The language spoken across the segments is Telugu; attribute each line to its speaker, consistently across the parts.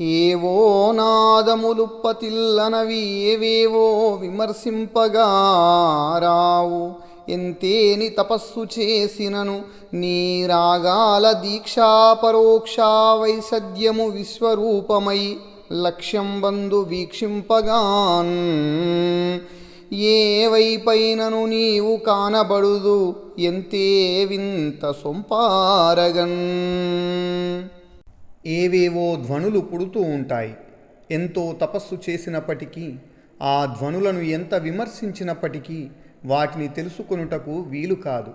Speaker 1: ఏవో నాదములు పతిల్లనవి ఏవేవో విమర్శింపగా రావు. ఎంతేని తపస్సు చేసినను నీ రాగాల దీక్షాపరోక్షా వైసద్యము విశ్వరూపమై లక్ష్యం బందు వీక్షింపగాన్. ఏ వైపైనను నీవు కానబడుదు ఎంతే వింత సొంపారగన్.
Speaker 2: ఏవేవో ధ్వనులు పుడుతూ ఉంటాయి. ఎంతో తపస్సు చేసినప్పటికీ ఆ ధ్వనులను ఎంత విమర్శించినప్పటికీ వాటిని తెలుసుకొనుటకు వీలు కాదు.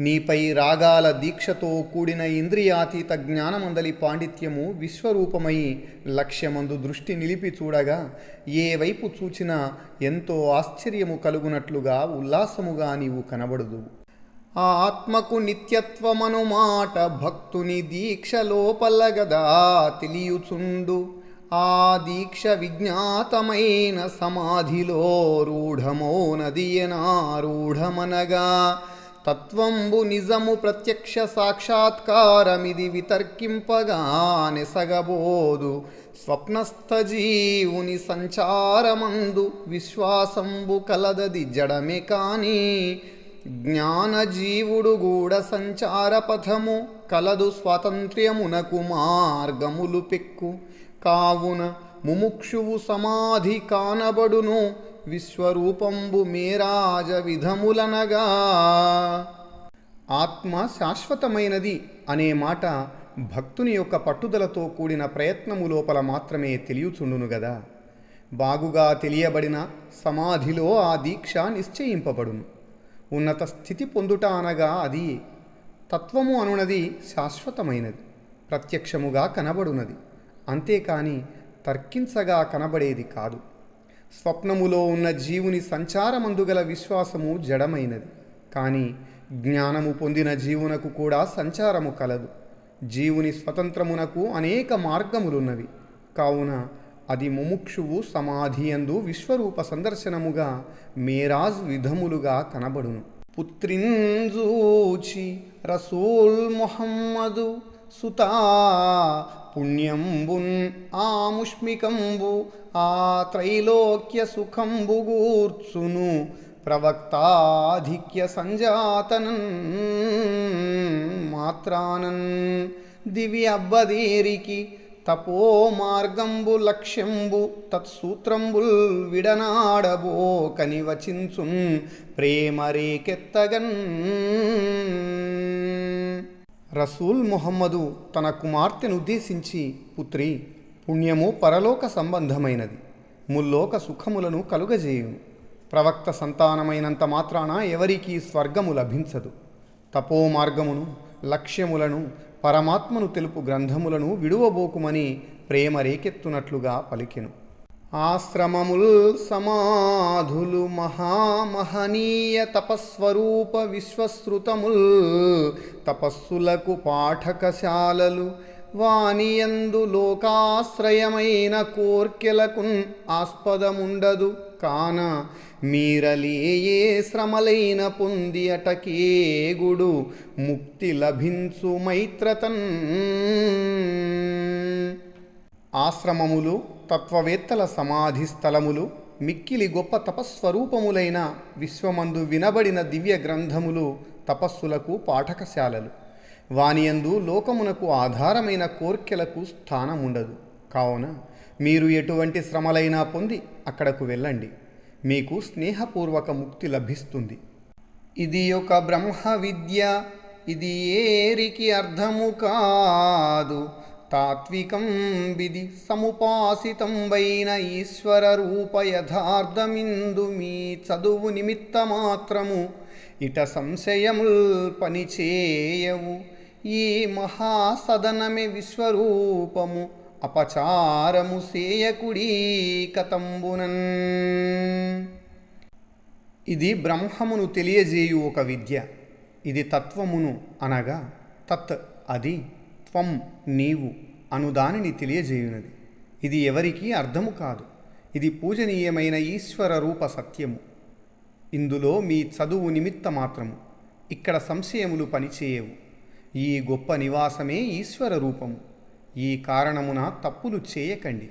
Speaker 2: నీపై రాగాల దీక్షతో కూడిన ఇంద్రియాతీత జ్ఞానమందలి పాండిత్యము విశ్వరూపమై లక్ష్యమందు దృష్టి నిలిపి చూడగా ఏ వైపు చూచినా ఎంతో ఆశ్చర్యము కలుగునట్లుగా ఉల్లాసముగా నీవు కనబడుదు
Speaker 1: ఆత్మకు నిత్యత్వమనుమాట భక్తుని దీక్ష లోపలగదా తెలియుచుండు. ఆ దీక్ష విజ్ఞాతమైన సమాధిలో రూఢమౌనదియనారూఢమనగా తత్వంబు నిజము ప్రత్యక్ష సాక్షాత్కారమిది వితర్కింపగా నెసగబోదు. స్వప్నస్థ జీవుని సంచారమందు విశ్వాసంబు కలదది జడమే కానీ జ్ఞానజీవుడు గూఢ సంచార పథము కలదు స్వాతంత్ర్యమునకు మార్గములు పెక్కు. కావున ముముక్షువు సమాధి కానబడును విశ్వరూపంబు మేరాజ విధములనగా.
Speaker 2: ఆత్మ శాశ్వతమైనది అనే మాట భక్తుని యొక్క పట్టుదలతో కూడిన ప్రయత్నము లోపల మాత్రమే తెలియచుండును గదా. బాగుగా తెలియబడిన సమాధిలో ఆ దీక్ష నిశ్చయింపబడును. ఉన్నత స్థితి పొందుట అనగా అది తత్వము అనునది శాశ్వతమైనది ప్రత్యక్షముగా కనబడునది. అంతేకాని తర్కించగా కనబడేది కాదు. స్వప్నములో ఉన్న జీవుని సంచారమందుగల విశ్వాసము జడమైనది. కానీ జ్ఞానము పొందిన జీవునకు కూడా సంచారము కలదు. జీవుని స్వతంత్రమునకు అనేక మార్గములున్నవి. కావున అది ముముక్షువు సమాధియందు విశ్వరూప సందర్శనముగా మేరాజ్ విధములుగా కనబడును.
Speaker 1: పుత్రింజూచి రసూల్ మొహమ్మదు సుతా పుణ్యంబున్ ఆముష్మికంబు ఆ త్రైలోక్య సుఖంబు గూర్చును. ప్రవక్తాధిక్య సంజాతనన్ మాత్రానన్. దివి అబ్బదేరికి తపో మార్గంబు లక్ష్యంబు తత్సూత్రంబుల్ విడనాడబో కనివచించుం ప్రేమరేకెత్తగన్. ప్రేమ రేకెత్తగన్
Speaker 2: రసూల్ ముహమ్మదు తన కుమార్తెను ఉద్దేశించి పుత్రి పుణ్యము పరలోక సంబంధమైనది. ముల్లోక సుఖములను కలుగజేయును
Speaker 1: ప్రవక్త సంతానమైనంత మాత్రాన ఎవరికీ స్వర్గము లభించదు. తపో మార్గమును లక్ష్యములను పరమాత్మను తెలుపు గ్రంథములను విడువబోకుమని ప్రేమ రేకెత్తునట్లుగా పలికెను. ఆశ్రమముల్ సమాధులు మహామహనీయ తపస్వరూప విశ్వశ్రుతముల్ తపస్సులకు పాఠకశాలలు వానియందు లోకాశ్రయమైన కోర్కెలకున్ ఆస్పదముండదు కాన మీరలేయే శ్రమలైన పొంది అటకేగుడు ముక్తి లభించు మైత్రతన్. ఆశ్రమములు తత్వవేత్తల సమాధి స్థలములు మిక్కిలి గొప్ప తపస్వరూపములైన విశ్వమందు వినబడిన దివ్య గ్రంథములు తపస్సులకు పాఠకశాలలు. వానియందు లోకమునకు ఆధారమైన కోర్కెలకు స్థానం ఉండదు కావున మీరు ఎటువంటి శ్రమలైనా పొంది అక్కడకు వెళ్ళండి. మీకు స్నేహపూర్వక ముక్తి లభిస్తుంది. ఇది ఒక బ్రహ్మ విద్య ఇది ఏరికి అర్థము కాదు. తాత్వికం విధి సముపాసితంబైన ఈశ్వర రూప యథార్థమిందు మీ చదువు నిమిత్త మాత్రము. ఇట సంశయముల్ పనిచేయవు. ఈ మహాసదనమే విశ్వరూపము. అపచారము సేయకుడీ కతంబునన్. ఇది బ్రహ్మమును తెలియజేయు ఒక విద్య. ఇది తత్వమును అనగా తత్ అది త్వం నీవు అనుదానిని తెలియజేయునది. ఇది ఎవరికీ అర్థము కాదు. ఇది పూజనీయమైన ఈశ్వర రూప సత్యము. ఇందులో మీ చదువు నిమిత్త మాత్రము. ఇక్కడ సంశయములు పనిచేయవు. ఈ గొప్ప నివాసమే ఈశ్వర రూపము. ఈ కారణమున తప్పులు చేయకండి.